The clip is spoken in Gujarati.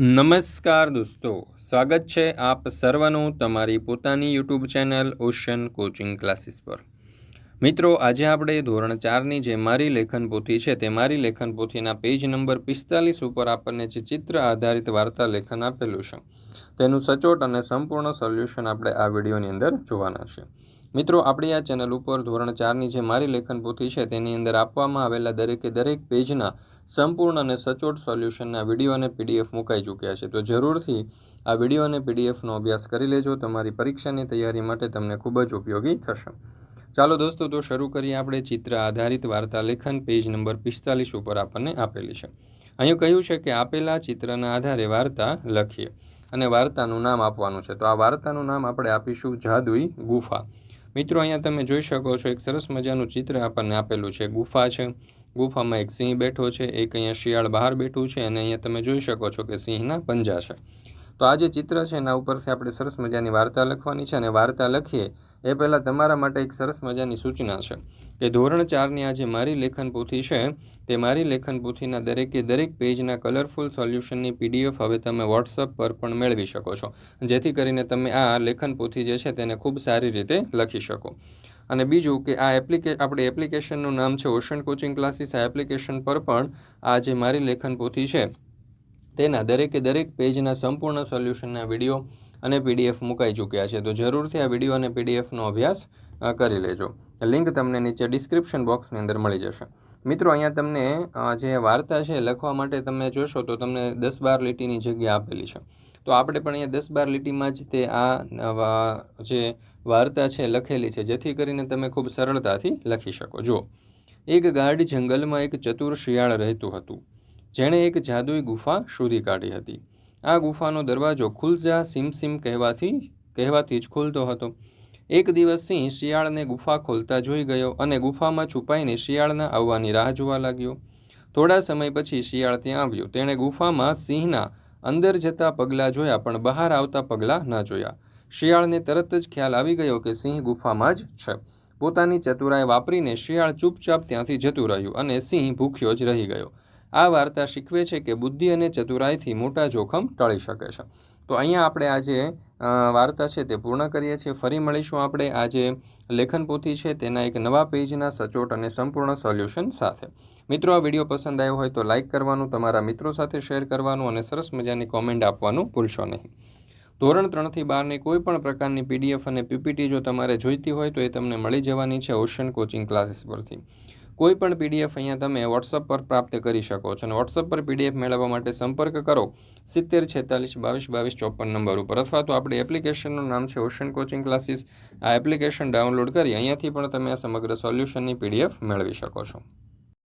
નમસ્કાર દોસ્તો, સ્વાગત છે આપ સર્વનું તમારી પોતાની YouTube channel ocean coaching classes પર. મિત્રો, આજે આપણે ધોરણ ચારની જે મારી લેખન પોથી છે તે મારી લેખન પોથીના પેજ નંબર પિસ્તાલીસ ઉપર આપણને જે ચિત્ર આધારિત વાર્તા લેખન આપેલું છે, તેનું સચોટ અને સંપૂર્ણ સોલ્યુશન આપણે આ વિડીયોની અંદર જોવાના છે. મિત્રો, આપણી આ ચેનલ ઉપર ધોરણ ચારની જે મારી લેખન પોથી છે, તેની અંદર આપવામાં આવેલા દરેકે દરેક પેજના સંપૂર્ણ અને સચોટ સોલ્યુશનના વીડિયો અને પીડીએફ મુકાઈ ચૂક્યા છે. તો જરૂરથી આ વીડિયો અને પીડીએફનો અભ્યાસ કરી લેજો. તમારી પરીક્ષાની તૈયારી માટે તમને ખૂબ જ ઉપયોગી થશે. ચાલો દોસ્તો, તો શરૂ કરીએ આપણે ચિત્ર આધારિત વાર્તા લેખન પેજ નંબર પિસ્તાલીસ ઉપર આપણને આપેલી છે. અહીં કહ્યું છે કે આપેલા ચિત્રના આધારે વાર્તા લખીએ અને વાર્તાનું નામ આપવાનું છે. તો આ વાર્તાનું નામ આપણે આપીશું જાદુઈ ગુફા. મિત્રો, અહીંયા તમે જોઈ શકો છો, એક સરસ મજાનું ચિત્ર આપણને આપેલું છે. ગુફા છે. ગુફામાં એક સિંહ બેઠો છે. એક અહીંયા શિયાળ બહાર બેઠું છે અને અહીંયા તમે જોઈ શકો છો કે સિંહના પંજા છે. તો આ જે ચિત્ર છે એના ઉપરથી આપણે સરસ મજાની વાર્તા લખવાની છે અને વાર્તા લખીએ એ પહેલાં તમારા માટે એક સરસ મજાની સૂચના છે. કે ધોરણ ચારની આ જે મારી લેખન પોથી છે, તે મારી લેખન પોથીના દરેકે દરેક પેજના કલરફુલ સોલ્યુશનની પીડીએફ હવે તમે વોટ્સઅપ પર પણ મેળવી શકો છો. જેથી કરીને તમે આ લેખન પોથી જે છે તેને ખૂબ સારી રીતે લખી શકો. અને બીજું કે આ એપ્લિકે આપણી એપ્લિકેશનનું નામ છે ઓશન કોચિંગ ક્લાસીસ આ એપ્લિકેશન પર પણ આ જે મારી લેખન પોથી છે, તેના દરેકે દરેક પેજના સંપૂર્ણ સોલ્યુશનના વીડિયો અને પીડીએફ મુકાઈ ચૂક્યા છે. તો જરૂરથી આ વીડિયો અને પીડીએફનો અભ્યાસ કરી લેજો. લિંક તમને નીચે ડિસ્ક્રિપ્શન બોક્સની અંદર મળી જશે. મિત્રો, અહીંયા તમને જે વાર્તા છે લખવા માટે તમે જોશો તો તમને દસ બાર લીટીની જગ્યા આપેલી છે. તો આપણે પણ અહીંયા દસ બાર લીટીમાં જ તે આ જે વાર્તા છે લખેલી છે, જેથી કરીને તમે ખૂબ સરળતાથી લખી શકો. જુઓ. એક ગાઢ જંગલમાં એક ચતુર શિયાળ રહેતું હતું. જેણે એક જાદુઈ ગુફા શોધી કાઢી હતી. આ ગુફાનો દરવાજો ખુલજા સિમસિમ કહેવાથી કહેવાથી જ ખુલતો હતો. એક દિવસ સિંહ શિયાળને ગુફા ખોલતા જોઈ ગયો અને ગુફામાં છુપાઈને શિયાળના આવવાની રાહ જોવા લાગ્યો. થોડા સમય પછી શિયાળ ત્યાં આવ્યો. તેણે ગુફામાં સિંહના અંદર જતા પગલાં જોયા પણ બહાર આવતા પગલાં ન જોયા. શિયાળને તરત જ ખ્યાલ આવી ગયો કે સિંહ ગુફામાં જ છે. પોતાની ચતુરાઈ વાપરીને શિયાળ ચૂપચાપ ત્યાંથી જતું રહ્યું અને સિંહ ભૂખ્યો જ રહી ગયો. આ વાર્તા શીખવે છે કે બુદ્ધિ અને ચતુરાઈથી મોટા જોખમ ટળી શકે છે. તો અહીંયા આપણે આજે વાર્તા છે તે પૂર્ણ કરીએ છીએ. ફરી મળીશું આપણે આજે લેખન પોથી છે તેના એક નવા પેજના સચોટ અને સંપૂર્ણ સોલ્યુશન સાથે. મિત્રો, આ વીડિયો પસંદ આવ્યો હોય તો લાઇક કરવાનું, તમારા મિત્રો સાથે શેર કરવાનું અને સરસ મજાની કોમેન્ટ આપવાનું ભૂલશો નહીં. ધોરણ ત્રણથી બારની કોઈ પણ પ્રકારની પીડીએફ અને પીપીટી જો તમારે જોઈતી હોય તો એ તમને મળી જવાની છે ઓશન કોચિંગ ક્લાસીસ પરથી. કોઈ પણ પીડીએફ અહીંયા તમે વોટ્સઅપ પર પ્રાપ્ત કરી શકો છો. અને વોટ્સઅપ પર પીડીએફ મેળવવા માટે સંપર્ક કરો સિત્તેર છેતાલીસ બાવીસ બાવીસ ચોપન નંબર ઉપર. અથવા તો આપણી એપ્લિકેશનનું નામ છે ઓશન કોચિંગ ક્લાસીસ આ એપ્લિકેશન ડાઉનલોડ કરી અહીંયાથી પણ તમે આ સમગ્ર સોલ્યુશનની પીડીએફ મેળવી શકો છો.